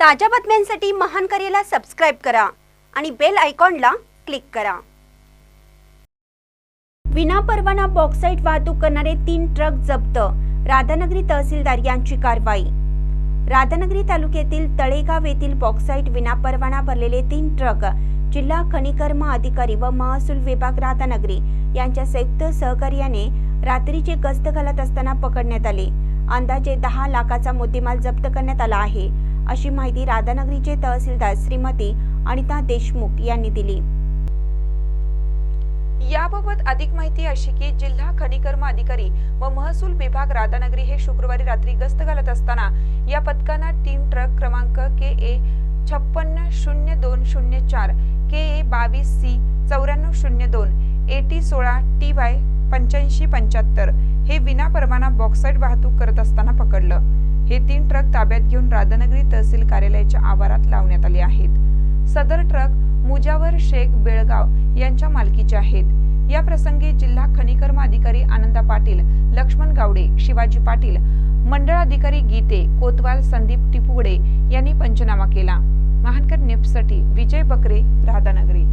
ताज्या बातम्यांसाठी महान करेला सबस्क्राईब करा आणि बेल आयकॉनला क्लिक करा. विनापरवाना बॉक्साईट वाहतूक करणारे तीन ट्रक जप्त. राधानगरी तहसीलदार यांची कारवाई. राधानगरी तालुक्यातील तळेगाव येथील बॉक्साईट विनापरवाना भरलेले तीन ट्रक जिल्हा खनिकर्म अधिकारी व महसूल विभाग राधानगरी यांच्या संयुक्त सहकार्याने रात्रीचे गस्त घालत असताना पकडण्यात आले. अंदाजे दहा लाखाचा मुद्देमाल जप्त करण्यात आला आहे. अशी माहिती राधानगरीचे तहसीलदार श्रीमती अनिता देशमुख यांनी दिली. याबाबत अधिक माहिती अशी की जिल्हा खनिकर्म अधिकारी व महसूल विभाग राधानगरी हे शुक्रवारी रात्री गस्त घालत असताना या पथकांना तीन ट्रक क्रमांक के ए छप्पन्न शून्य दोन शून्य चार के ए बावीस सी चौऱ्याण्णव शून्य दोन ए टी सोळा टी वाय पंच्याऐंशी पंच्याहत्तर हे विना परवाना बॉक्साईट वाहतूक करत असताना पकडलं. हे तीन ट्रक ताब्यात घेऊन राधानगरी तहसील कार्यालयाच्या आवारात लावण्यात आले आहेत. सदर ट्रक मुजावर शेख बेळगाव यांच्या मालकीचे आहेत. या प्रसंगी जिल्हा खनिकर्म अधिकारी आनंदा पाटील लक्ष्मण गावडे शिवाजी पाटील मंडळ अधिकारी गीते कोतवाल संदीप टिपुगडे यांनी पंचनामा केला. महानकर न्यूजसाठी विजय बकरे राधानगरी.